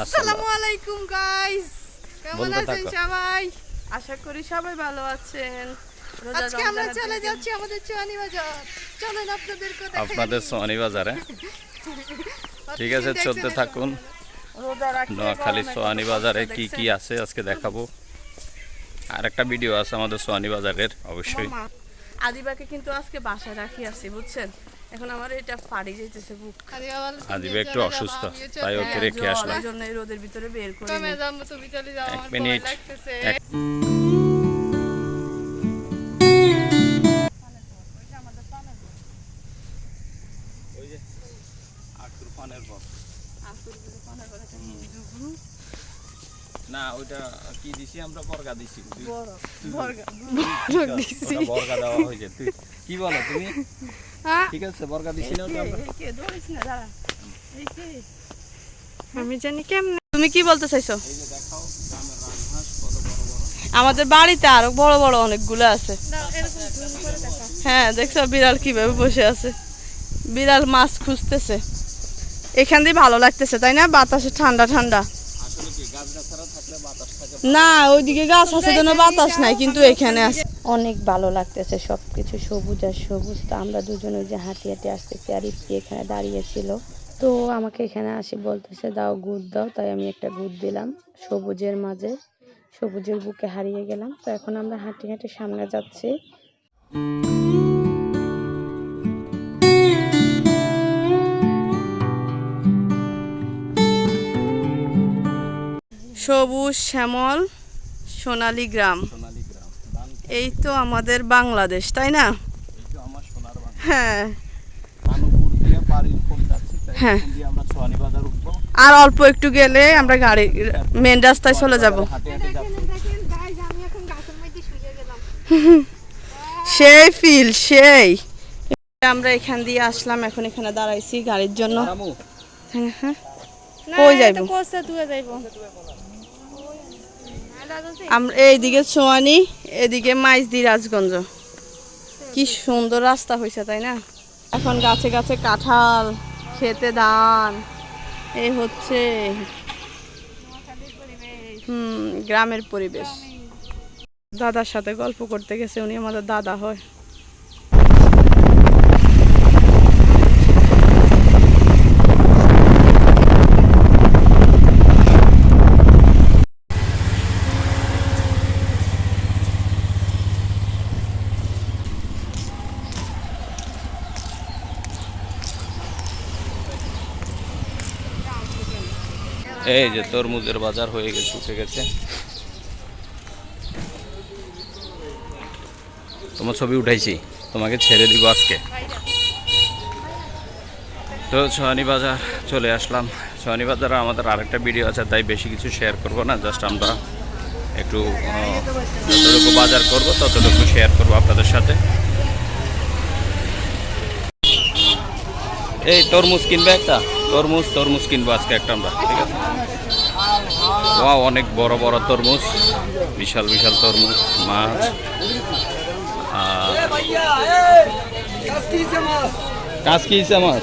আসসালামু আলাইকুম গাইস কেমন আছেন সবাই? আশা করি সবাই ভালো আছেন। আজকে আমরা চলে যাচ্ছি আমাদের চুয়ানি বাজার। চলেন আপনাদেরকে দেখাই আপনাদের সোনি বাজারে। ঠিক আছে চলতে থাকুন। নোয়াখালী সোয়ানি বাজারে কি কি আছে? আজকে দেখাবো। আর একটা ভিডিও আছে আমাদের সোয়ানি বাজারের অবশ্যই। আদিবাকে কিন্তু আজকে বাসায় রাখি আছি বুঝছেন? এখন আমার এটা পাড়ি যাইতেছে বুক। আদিবা একটু অসুস্থ, তাই ওকে রেখে আসলাম। জন্য এই রোদের ভিতরে বের করে এক মিনিট। না ওইটা কি দিছি আমরা? বর্গা দিছি। বর্গা। বর্গা দেওয়া হয়েছে তুই কি বলো তুমি? হ্যাঁ? ঠিক আছে বর্গা দিছি। না আমরা? এই কে, দৌড়িস না, দাঁড়া। এই কে? আমি জানি কেমনে তুমি কি বলতে চাইছো? এই যে দেখাও গ্রামের রাজহাঁস কত বড় বড় আমাদের বাড়িতে আরও বড় বড় অনেকগুলো আছে হ্যাঁ দেখছ বিড়াল কীভাবে বসে আছে। বিড়াল মাছ খুঁজতেছে। এখান দিয়ে ভালো লাগতেছে তাই না? বাতাসে ঠান্ডা ঠান্ডা। আসলে কি গাছ গাছারা থাকলে বাতাস থাকে? না ওইদিকে গাছ আছে যেন বাতাস নাই কিন্তু এখানে আছে। অনেক ভালো লাগতেছে সব কিছু সবুজ আর সবুজ। তো আমরা দুজন ওই যে হাঁটি হাঁটি আসতেছি আর ইপ্পি এখানে দাঁড়িয়েছিল। তো আমাকে এখানে আসি বলতেছে, দাও গুড় দাও। তাই আমি একটা গুড় দিলাম সবুজের মাঝে। সবুজের বুকে হারিয়ে গেলাম। তো এখন আমরা হাঁটি হাঁটি সামনে যাচ্ছি। সবুজ শ্যামল সোনালী গ্রাম। এই তো আমাদের বাংলাদেশ তাই না? এই তো আমার সোনার বাংলা হ্যাঁ। হ্যাঁ। আর অল্প একটু গেলে আমরা গাড়ি মেন রাস্তায় চলে যাব। সেই ফিল সেই। আমরা এখান দিয়ে আসলাম এখন এখানে দাঁড়াইছি গাড়ির জন্য। হ্যাঁ, হ্যাঁ। কই যাইবো? কোসে তুই যাইবো। এইদিকে সোয়ানি এদিকে মাইজদি রাজগঞ্জ। কি সুন্দর রাস্তা হয়েছে তাই না? এখন গাছে গাছে কাঁঠাল, খেতে দান এই হচ্ছে, হুম, গ্রামের পরিবেশ। দাদার সাথে গল্প করতে গেছে, উনি আমাদের দাদা হয়। এই যে তরমুজের বাজার হয়ে গেছে, উঠে গেছে। তোমার ছবি উঠাইছি, তোমাকে ছেড়ে দিব আজকে। তো সোহানি বাজার চলে আসলাম। সোহানি বাজারে আমাদের আরেকটা ভিডিও আছে, তাই বেশি কিছু শেয়ার করব না জাস্ট আমরা একটু যতটুকু বাজার করব, ততটুকু শেয়ার করব আপনাদের সাথে। এই তরমুজ কিনবে একটা? তরমুজ তরমুজ কিনবো আজকে একটা আমরা, ঠিক আছে? ওয়া অনেক বড় বড় তরমুজ, বিশাল বিশাল তরমুজ, মাছ। কাজ কি হিসে মাছ?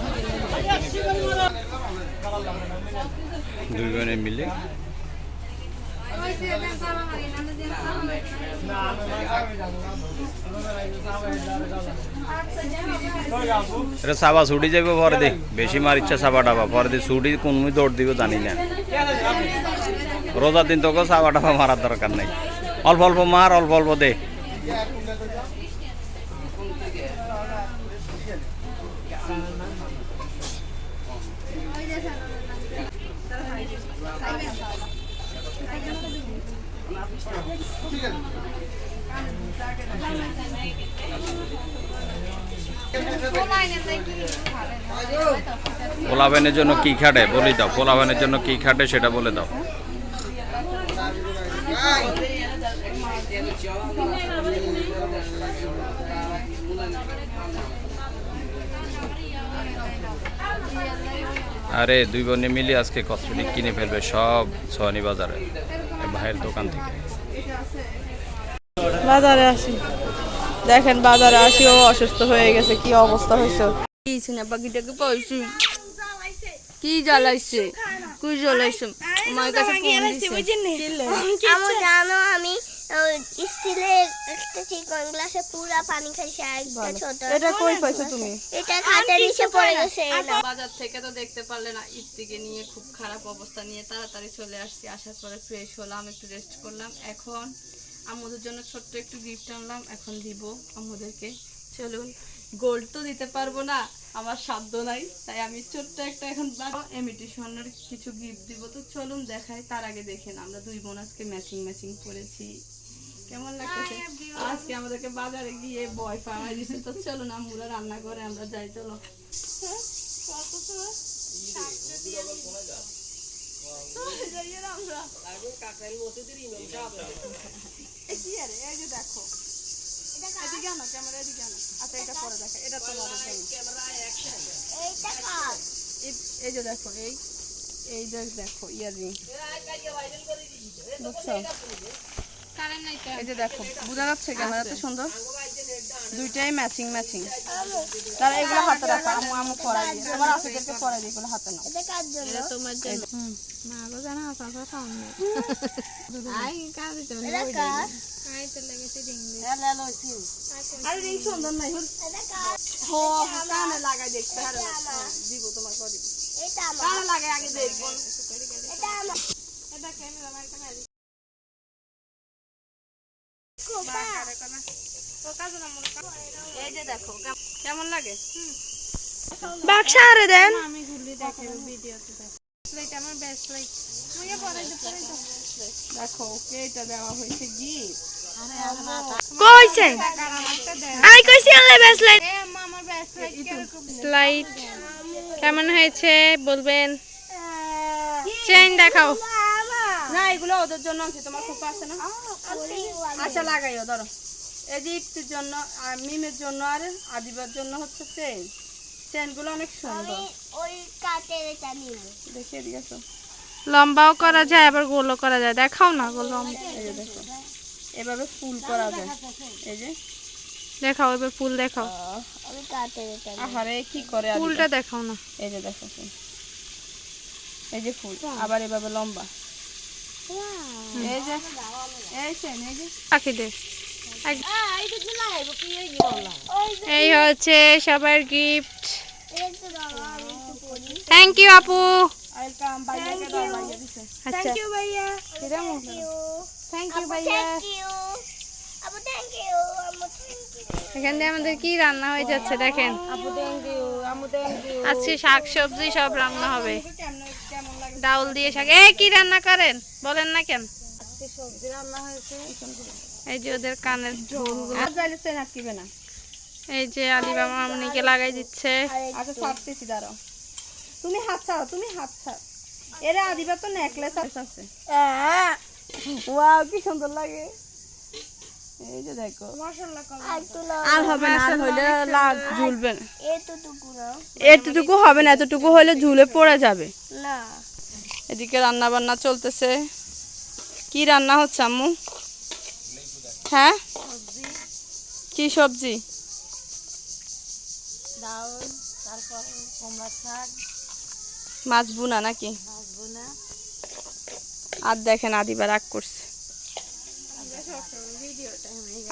বোনে মিলে এটা সাবা ছুটি যাবে পরে দে বেশি মার ইচ্ছা সাবা ডাবা পরে দিয়ে ছুটি কোন দৌড় দিব জানি না রোজার দিন তোকে সাবা ডাবা মারার দরকার নেই অল্প অল্প মার অল্প অল্প দে পোলাবেনের জন্য কি খাটে? বলি দাও পোলাবেনের জন্য কি খাটে সেটা বলে দাও। আরে দুই বোনে মিলে আজকে কসমেটিক কিনে ফেলবে সব সোয়ানি বাজারে ভাইয়ের দোকান থেকে। বাজারে আসি। দেখেন বাজারে আসি ও অসুস্থ হয়ে গেছে কি অবস্থা হয়েছে। কি শুনে পাখিটাকে পাইছি? কি জ্বালাইছে? কি জ্বালাইছে? আমার কাছে ফোন দিছে। আমার জানো আমি স্টিলের একটা চিকন গ্লাসে পুরা পানি খাইছি একটা ছোট। এটা কই পাইছো তুমি? এটা খাটের নিচে পড়ে গেছে বাজার থেকে তো দেখতে পারলে না ইফতিকে নিয়ে খুব খারাপ অবস্থা নিয়ে তাড়াতাড়ি চলে আসছি। আসার পরে ফ্রেশ হলাম একটু রেস্ট করলাম। এখন আমাদের জন্য ছোট্ট একটু গিফট আনলাম এখন দিব আমাদেরকে। চলুন গোল্ড তো দিতে পারব না আমার সাধ্য নাই তাই আমি ছোট্ট একটা এখন এমিটেশনের কিছু গিফট দিব। তো চলুন দেখাই তার আগে দেখেন আমরা দুই বোন আজকে ম্যাচিং ম্যাচিং করেছি। কেমন লাগতেছে? আজকে আমাদেরকে বাজারে গিয়ে বয় পাওয়া দিছে। তো চলুন আমরা রান্না করে আমরা যাই চলো। এইটা কার? এই যে দেখো এই এই যে দেখো ইয়ারিং বুঝছ? এই যে দেখো বোঝা যাচ্ছে ক্যামেরা তো সুন্দর? দুইটাই ম্যাচিং ম্যাচিং তারা এগুলো হাতে রাখো আমু আমু পরাই দিয়ে তোমার আফিদেরকে পরাই দিয়ে এগুলো হাতে নাও। এটা কার জন্য? মাগো জানা কথা সামনে আই কাজ দিতে এটা কার? আই তো লেগেছে ডিঙ্গি আরে রিং সুন্দর নাই এটা কার? হো কানে লাগাই দেখতে হারে দিব তোমার করে দিব এটা আমার। কানে লাগাই আগে দেখব। এটা আমার। এটা ক্যামেরা মাইকা মারি কোপা। ও কাজ না মনে কর এই যে দেখো কেম- দেন। আমি ঘুরলি ভিডিওতে আমার মুইয়া পরে দে পরে দে দেখো ওকে এটা দেওয়া কইছে আই কইছি আমার কেমন হয়েছে বলবেন? চেন দেখাও। না, এগুলো ওদের জন্য আছে, তোমার খুব আছে না? আচ্ছা লাগাইও, ধরো। এই যে ইফতির জন্য আর মিমের জন্য আর আদিবার জন্য হচ্ছে চেন চেনগুলো অনেক সুন্দর। ওই কাঠের এটা নিবো। দেখিয়ে দিয়েছ লম্বাও করা যায় আবার গোলও করা যায়। দেখাও না গোল এই যে দেখো। এভাবে ফুল করা যায়। এই যে। দেখাও এবার ফুল দেখাও। আমি এটা আহারে কি করে ফুলটা দেখাও না। এই যে দেখো ফুল। এই যে ফুল। আবার এভাবে লম্বা। এই যে। এই চেন এই যে। পাখি দে এই হচ্ছে সবার গিফট। থ্যাংক ইউ আপু। আচ্ছা. এখান দিয়ে আমাদের কি রান্না হয়ে যাচ্ছে দেখেন। আজকে শাক সবজি সব রান্না হবে। ডাউল দিয়ে শাক। এ কি রান্না করেন? বলেন না কেন। এই যে ওদের কানের ঝোলগুলো। না। এই যে মামনিকে লাগাই দিচ্ছে। আচ্ছা ছাড়তেছি দাঁড়াও। তুমি হাত ছাড়ো তুমি হাত ছাড়। এরা আদিবা তো নেকলেস আছে। ওয়াও কি সুন্দর লাগে। এই যে দেখো। আর একটু নাও। আর হবে না আর হইলে লাগ। ঝুলবে না। এতটুকু এতটুকু হবে না এতটুকু হলে ঝুলে পড়ে যাবে। না। এদিকে রান্না বান্না চলতেছে। কি রান্না হচ্ছে আম্মু? হ্যাঁ? কি সবজি? মাছ বুনা নাকি? আর দেখেন আদিবার রাগ করছে।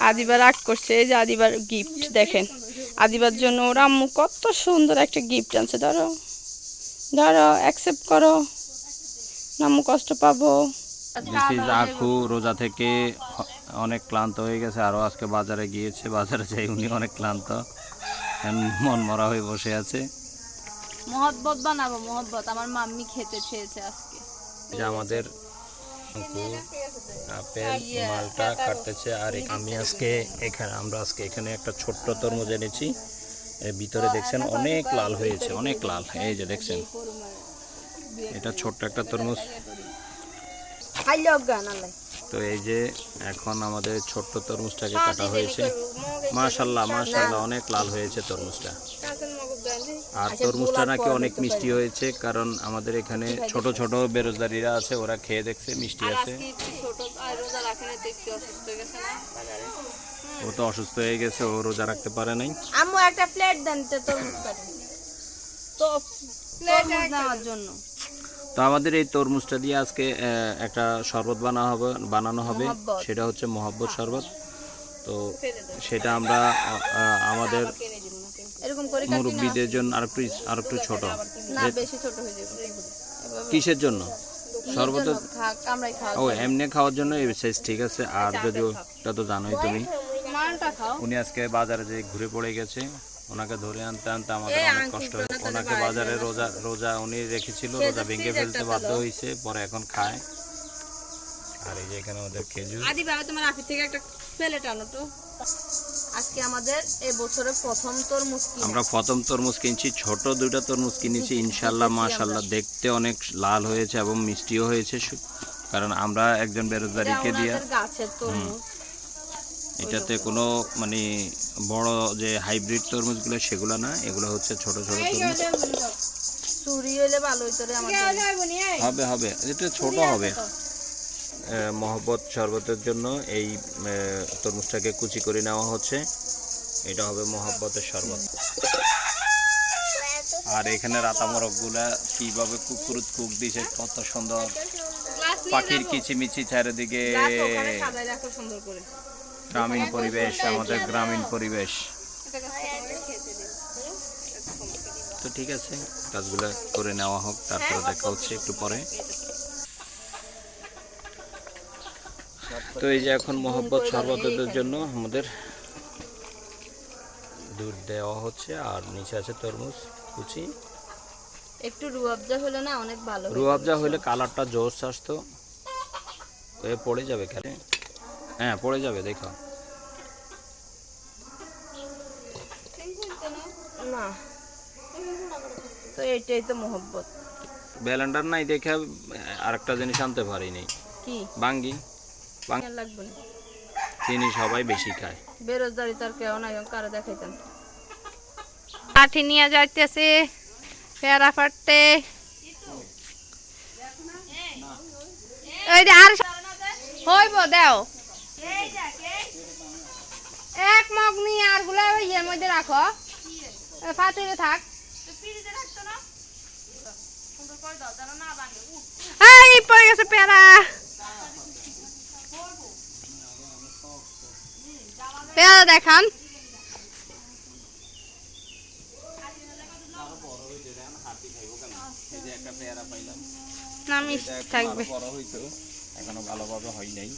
আদিবার রাগ করছে এই যে আদিবার গিফট দেখেন। আদিবার জন্য ওর আম্মু কত সুন্দর একটা গিফট আনছে। ধরো ধরো অ্যাকসেপ্ট করো। আম্মু কষ্ট পাবো। রোজা থেকে অনেক ক্লান্ত হয়ে গেছে। আরও আজকে বাজারে গিয়েছে। বাজারে যাই উনি অনেক ক্লান্ত। মন মরা হয়ে বসে আছে। মহব্বত বানাবো মহব্বত। আমার মাম্মি খেতে চেয়েছে আজকে। যে আমাদের আপেল মালটা কাটতেছে। আর আমি আজকে এখানে আমরা আজকে এখানে একটা ছোট্ট তরমুজ এনেছি। ভিতরে দেখছেন অনেক লাল হয়েছে অনেক লাল। এই যে দেখছেন। এটা ছোট্ট একটা তরমুজ তো এই যে এখন আমাদের ছোট্ট তরমুজটাকে কাটা হয়েছে। মাশাল্লাহ মাশাল্লাহ অনেক লাল হয়েছে তরমুজটা। আর তরমুজটা নাকি অনেক মিষ্টি হয়েছে কারণ আমাদের এখানে ছোট ছোট বেরোজগারিরা আছে ওরা খেয়ে দেখছে মিষ্টি আছে। ও তো অসুস্থ হয়ে গেছে ও রোজা রাখতে পারে নাই। আম্মু একটা প্লেট দেন তো তরমুজ কাটে। তো তরমুজ নেওয়ার জন্য। তো আমাদের এই তরমুজটা দিয়ে আজকে একটা শরবত বানা হবে বানানো হবে। সেটা হচ্ছে মহব্বত শরবত। তো সেটা আমরা আমাদের এরকম করে কাটি না মুরব্বীদের জন্য আর একটু আর একটু ছোট। না বেশি ছোট হয়ে যাবে। কিসের জন্য? শরবত ও এমনি খাওয়ার জন্য এই সাইজ ঠিক আছে। আর যদি ওটা তো জানোই তুমি। মানটা খাও। উনি আজকে বাজারে যে ঘুরে পড়ে গেছে ওনাকে ধরে আনতে আনতে আমাদের অনেক কষ্ট হয় ওনাকে বাজারে রোজা রোজা উনি রেখেছিল রোজা ভেঙে ফেলতে বাধ্য হয়েছে পরে এখন খায়। আর এই যে এখানে আমাদের খেজুর। আদি বাবা তোমার আফি থেকে একটা প্লেট আনো তো। আজকে আমাদের এই বছরের প্রথম তরমুজ আমরা প্রথম তরমুজ কিনছি ছোট দুইটা তরমুজ কিনেছি ইনশাল্লাহ মাশাল্লাহ দেখতে অনেক লাল হয়েছে এবং মিষ্টিও হয়েছে কারণ আমরা একজন বেরোজগারিকে দিয়ে আমাদের গাছের তরমুজ। এটাতে কোনো মানে বড় যে হাইব্রিড তরমুজগুলো সেগুলো না এগুলো হচ্ছে ছোট ছোট তরমুজ। হবে হবে। এটা ছোট হবে। মহব্বত শরবতের জন্য এই তরমুজটাকে কুচি করে নেওয়া হচ্ছে। এটা হবে মহব্বতের শরবত। আর এখানে রাতা মোরগগুলা কীভাবে কুকুরুত কুক দিছে কত সুন্দর। পাখির কিচিমিচি চারিদিকে। সুন্দর করে। গ্রামীণ পরিবেশ আমাদের গ্রামীণ পরিবেশ। তো ঠিক আছে কাজগুলো করে নেওয়া হোক তারপরে দেখা হচ্ছে একটু পরে। তো এই যে এখন মোহব্বত শরবতের জন্য আমাদের দুধ দেওয়া হচ্ছে আর নিচে আছে তরমুজ কুচি। একটু রুয়াবজা হলে না অনেক ভালো রুয়াবজা হইলে কালারটা জোস আসতো এ পড়ে যাবে খেলে। হ্যাঁ পড়ে যাবে দেখো। না। তো এটাই তো মোহব্বত। ব্যালেন্ডার নাই দেখে আরেকটা জিনিস আনতে পারিনি। কি? বাঙ্গি। লাগবে না। চিনি সবাই বেশি খায়। বেরোজগারি তার কেউ নাই কারে দেখাইতাম। কাঠি নিয়ে যাইতেছে পেয়ারা ফাটতে। ওই যে আর হইব দেও। এক মগ নিয়ে আরগুলা ইয়ের মধ্যে রাখো। ওই থাক। এই পড়ে গেছে পেয়ারা। পেয়ারা দেখান। না মিষ্টি থাকবে। বড় হইতো। এখনও ভালোভাবে হয় নাই।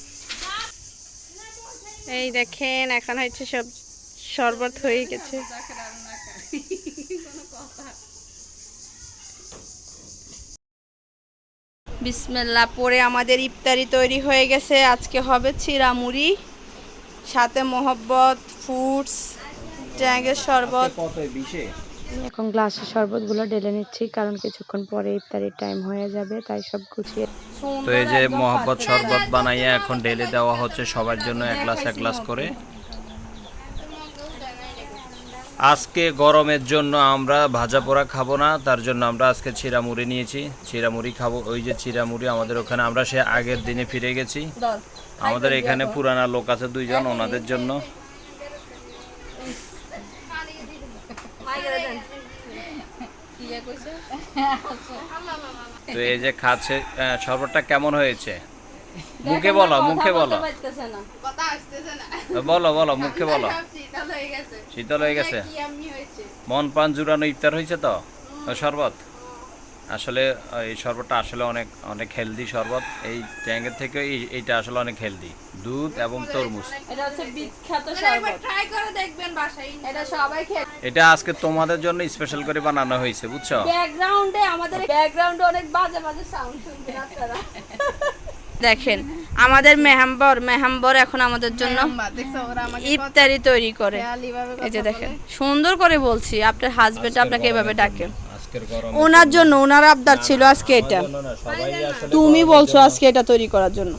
এই দেখেন এখন হচ্ছে সব শরবত হয়ে গেছে। বিসমেল্লা পরে আমাদের ইফতারি তৈরি হয়ে গেছে। আজকে হবে চিরামুড়ি সাথে মোহব্বত ফ্রুটস ট্যাঙ্গের শরবত। এখন গ্লাসের শরবতগুলো ঢেলে নিচ্ছি কারণ কিছুক্ষণ পরে ইফতারির টাইম হয়ে যাবে তাই সব গুছিয়ে তো এই যে মহব্বত শরবত বানাইয়া এখন ঢেলে দেওয়া হচ্ছে সবার জন্য এক গ্লাস এক গ্লাস করে। আজকে গরমের জন্য আমরা ভাজা পোড়া খাব না তার জন্য আমরা আজকে চিরামুড়ি নিয়েছি। চিরামুড়ি খাব ওই যে চিরামুড়ি আমাদের ওখানে আমরা সে আগের দিনে ফিরে গেছি। আমাদের এখানে পুরানা লোক আছে দুইজন ওনাদের জন্য। তো এই যে খাচ্ছে শরবতটা কেমন হয়েছে? মুখে বলো মুখে বলো। বলো বলো মুখে বলো। শীতল হয়ে গেছে। মন পান জুড়ানো ইফতার হয়েছে তো? ও শরবত? আসলে এই শরবতটা আসলে অনেক অনেক হেলদি শরবত। এই ট্যাঙ্গের থেকে এই- এইটা আসলে অনেক হেলদি দুধ এবং তরমুজ। এটা হচ্ছে বিখ্যাত শরবত। ট্রাই করে দেখবেন বাসায়। এটা সবাই খেয়ে এটা আজকে তোমাদের জন্য স্পেশাল করে বানানো হয়েছে বুঝছ? ব্যাকগ্রাউন্ডে আমাদের ব্যাকগ্রাউন্ডে অনেক বাজে বাজে সাউন্ড শুনবেন আপনারা। দেখেন আমাদের মেহাম্বর মেহাম্বর এখন আমাদের জন্য ইফতারি তৈরি করে। এই যে দেখেন সুন্দর করে বলছি আপনার হাজবেন্ড আপনাকে এভাবে ডাকে। ওনার জন্য ওনার আবদার ছিল আজকে এটা। তুমি বলছো আজকে এটা তৈরি করার জন্য।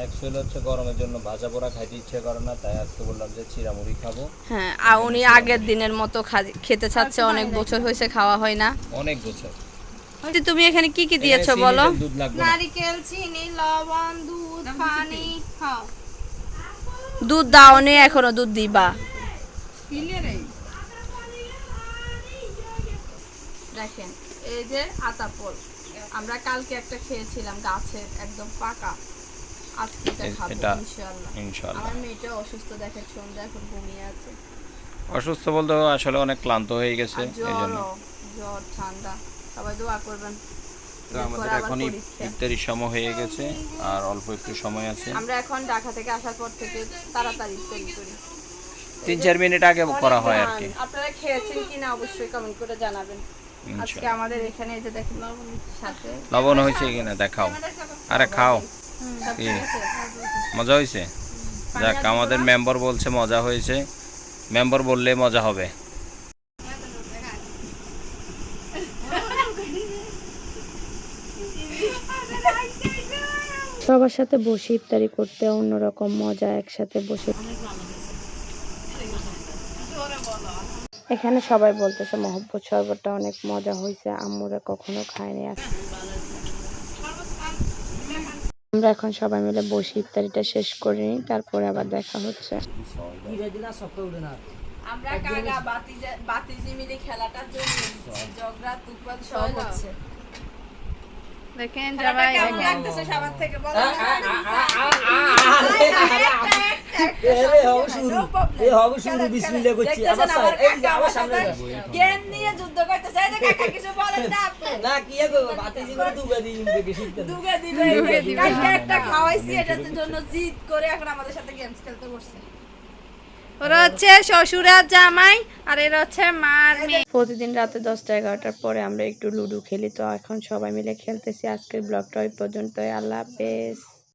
অ্যাকচুয়ালি হচ্ছে গরমের জন্য ভাজা পোড়া খাইতে ইচ্ছে করে না তাই আজকে বললাম যে চিরামুড়ি খাব। হ্যাঁ আর উনি আগের দিনের মতো খেতে চাচ্ছে অনেক বছর হয়েছে খাওয়া হয় না। অনেক বছর। তুমি এখানে কি কি দিয়েছ বলো? দুধ লাগবে না। নারিকেল চিনি লবণ দুধ পানি দুধ দাওনি এখনও দুধ দিবা। দেখেন এই যে আতাপল আমরা কালকে একটা খেয়েছিলাম গাছের একদম পাকা। আজকে এটা খাব ইনশাআল্লাহ। ইনশাআল্লাহ। আমার মেয়েটা অসুস্থ দেখেন সন্ধ্যা এখন ঘুমিয়ে আছে। অসুস্থ বলতে আসলে অনেক ক্লান্ত হয়ে গেছে আর এই জন্য। জ্বরও জ্বর ঠান্ডা সবাই দোয়া করবেন। তো আমাদের এখন ইফ- সময় হয়ে গেছে আর অল্প একটু সময় আছে। আমরা এখন ঢাকা থেকে আসার পর থেকে তাড়াতাড়ি তৈরি করি। তিন চার মিনিট আগে করা হয় আর কি। আপনারা খেয়েছেন কিনা অবশ্যই কমেন্ট করে জানাবেন। আজকে। আমাদের এখানে এই যে দেখেন সাথে। লবণ হয়েছে কিনা? দেখাও। আরে খাও? মজা হয়েছে? যাক আমাদের মেম্বার বলছে মজা হয়েছে। মেম্বার বললে মজা হবে। সবার সাথে বসে ইফতারি করতে অন্যরকম মজা একসাথে বসে এখানে সবাই বলতেছে মহব্বত শরবতটা অনেক মজা হয়েছে আম্মুরা কখনো খায়নি আমরা এখন সবাই মিলে বসে ইফতারিটা শেষ করে নিই তারপরে আবার দেখা হচ্ছে আমরা কাগা বাতি বাতিজি মিলে খেলাটার জন্য ঝগড়া তুফান সব হচ্ছে দেখেন সবার থেকে বলো জ্ঞান নিয়ে যুদ্ধ করতেছে। এই যে কাকা কিছু বলেন না আপনি। দুগে দিবে একটা খাওয়াইছি এটার জন্য জিদ করে এখন আমাদের সাথে গেমস খেলতে বসছে। ওরা হচ্ছে শ্বশুরার জামাই আর এরা হচ্ছে মার মেয়ে। প্রতিদিন রাতে দশটা এগারোটার পরে আমরা একটু লুডো খেলি তো এখন সবাই মিলে খেলতেছি। আজকের ব্লগটা ওই পর্যন্তই। আল্লাহ হাফেজ।